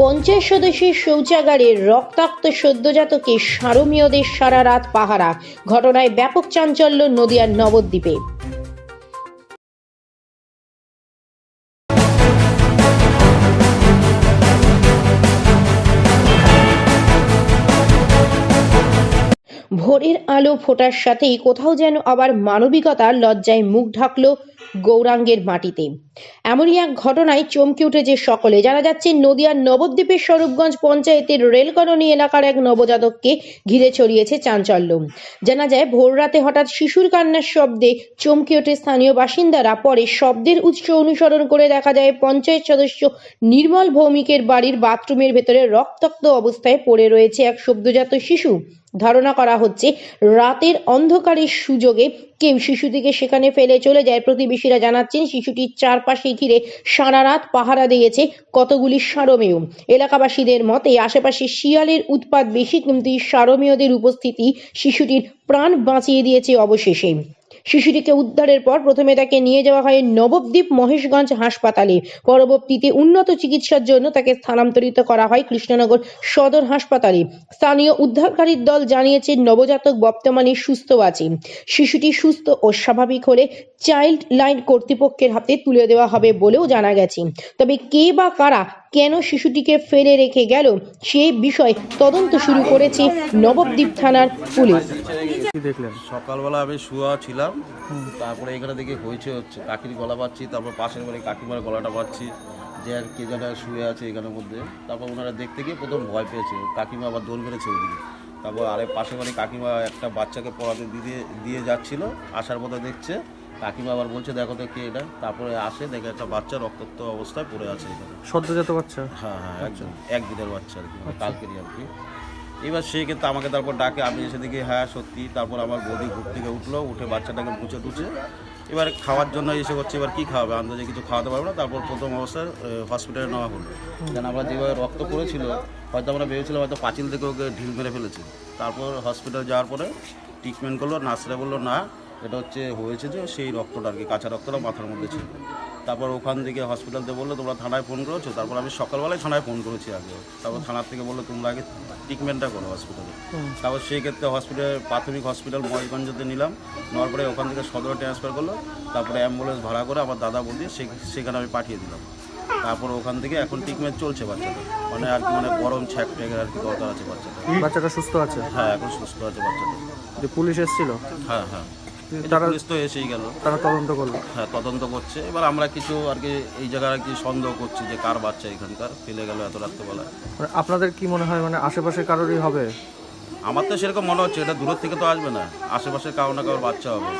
পঞ্চাশ সদস্যের শৌচাগারে রক্তাক্ত সদ্যজাতকে সারমীয়দের সারা রাত পাহারা। ঘটনায় ব্যাপক চাঞ্চল্য নদিয়ার নবদ্বীপে। ভোরের আলো ফোটার সাথেই কোথাও যেন আবার মানবিকতার লজ্জায় মুখ ঢাকল গৌরাঙ্গের মাটিতে। এমনই এক ঘটনায় চমকে উঠেছে সকলে। জানা যাচ্ছে, নদিয়ার নবদ্বীপের স্বরূপগঞ্জ পঞ্চায়েতের রেলকলোনি এলাকার এক নবজাতককে ঘিরে ছড়িয়েছে চাঞ্চল্য। জানা যায় ভোর রাতে হঠাৎ শিশুর কান্নার শব্দে চমকে ওঠে স্থানীয় বাসিন্দারা। পরে শব্দের উৎস অনুসরণ করে দেখা যায়, পঞ্চায়েত সদস্য নির্মল ভৌমিকের বাড়ির বাথরুমের ভেতরে রক্তাক্ত অবস্থায় পড়ে রয়েছে এক সদ্যজাত শিশু। ধারণা করা হচ্ছে, রাতের অন্ধকারের সুযোগে কেউ শিশুটিকে সেখানে ফেলে চলে যায়। প্রতিবেশীরা জানাচ্ছেন, শিশুটির চারপাশে ঘিরে সারা রাত পাহারা দিয়েছে কতগুলি সারমেয়। এলাকাবাসীদের মতে, আশেপাশে শিয়ালের উৎপাত বেশি, কিন্তু সারমেয়দের উপস্থিতি শিশুটির প্রাণ বাঁচিয়ে দিয়েছে অবশেষে। শিশুটিকে উদ্ধারের পর প্রথমে তাকে নিয়ে যাওয়া হয় নবদ্বীপ মহেশগঞ্জ হাসপাতালে। পরবর্তীতে উন্নত চিকিৎসার জন্য তাকে স্থানান্তরিত করা হয় কৃষ্ণনগর সদর হাসপাতালে। স্থানীয় উদ্ধারকারীর দল জানিয়েছে, নবজাতক বর্তমানে সুস্থ আছে। শিশুটি সুস্থ ও স্বাভাবিক হলে চাইল্ড লাইন কর্তৃপক্ষের হাতে তুলে দেওয়া হবে বলেও জানা গেছে। তবে কে বা কারা কেন শিশুটিকে ফেলে রেখে গেল, সে বিষয়ে তদন্ত শুরু করেছে নবদ্বীপ থানার পুলিশ। কি দেখলেন? সকালবেলা আমি শুয়া ছিলাম তারপরে এখানে দেখি হয়েছে হচ্ছে কাকির গলা পাচ্ছি তারপর পাশের বাড়ি কাকিমার গলাটা পাচ্ছি যে আর কে যেন শুয়ে আছে এখানের মধ্যে। তারপর ওনারা দেখতে গিয়ে প্রথম ভয় পেয়েছে কাকিমা আবার দোল মেরেছে ওইদিকে। তারপর আরেক পাশের বাড়ি কাকিমা একটা বাচ্চাকে পড়াতে দিয়ে দিয়ে যাচ্ছিল আসার পথে দেখছে কাকিমা আবার বলছে দেখো কে এটা। তারপরে আসে দেখে একটা বাচ্চা রক্তাক্ত অবস্থায় পড়ে আছে এখানে। সদ্যজাত বাচ্চা? হ্যাঁ হ্যাঁ একজন একদিনের বাচ্চা আর কি মানে কালকেরই আর কি। এবার সে কিন্তু আমাকে তারপর ডাকে, আমি এসে দেখি হ্যাঁ সত্যি, তারপর আমার বৌদি ঘুর থেকে উঠল, উঠে বাচ্চাটাকে মুছে টুছে এবার খাওয়ার জন্য এসে করছে এবার কি খাওয়াবে? আন্দাজে কিছু খাওয়াতে পারব না, তারপর প্রথম অবস্থায় হসপিটালে নেওয়া হলো। কেন আমরা যেভাবে রক্ত পড়েছিল, হয়তো আমরা ভেবেছিলাম হয়তো পাঁচিল থেকে ওকে ঢিল মেরে ফেলেছে। তারপর হসপিটাল যাওয়ার পরে ট্রিটমেন্ট করল নার্সরা বলল, না, এটা হচ্ছে, হয়েছে যে, সেই রক্তটা আর কি, কাঁচা রক্তটা মাথার মধ্যে ছিল। তারপর ওখান থেকে হসপিটালতে বলল তোমরা থানায় ফোন করেছ? তারপর আমি সকালবেলায় থানায় ফোন করেছি আগে। তারপর থানার থেকে বলল তোমরা আগে ট্রিটমেন্টটা করো হসপিটালে তারপর সেই ক্ষেত্রে হসপিটাল প্রাথমিক হসপিটাল ময়ূরগঞ্জতে নিলাম। নেওয়ার পরে ওখান থেকে সদরে ট্রান্সফার করল। তারপরে অ্যাম্বুলেন্স ভাড়া করে আমার দাদা বলতে সেখানে আমি পাঠিয়ে দিলাম। তারপর ওখান থেকে এখন ট্রিটমেন্ট চলছে বাচ্চাটা মানে আর কি মানে গরম ছ্যাক ট্যাকের আর কি দরকার আছে বাচ্চাটা বাচ্চাটা সুস্থ আছে? হ্যাঁ এখন সুস্থ আছে বাচ্চাটা যে পুলিশ এসেছিল? হ্যাঁ হ্যাঁ। তারা পুলিশ তো এসেই গেল। তারা তদন্ত করল। হ্যাঁ তদন্ত করছে। এবার আমরা কিছু আর কি এই জায়গায় আর কি সন্দেহ করছি যে কার বাচ্চা এখানকার ফেলে গেল এত রাত্রেবেলা। মানে আপনাদের কি মনে হয় মানে আশেপাশে কারোরই হবে? আমার তো সেরকম মনে হচ্ছে এটা দূরের থেকে তো আসবে না। আশেপাশে কারও না কারোর বাচ্চা হবে।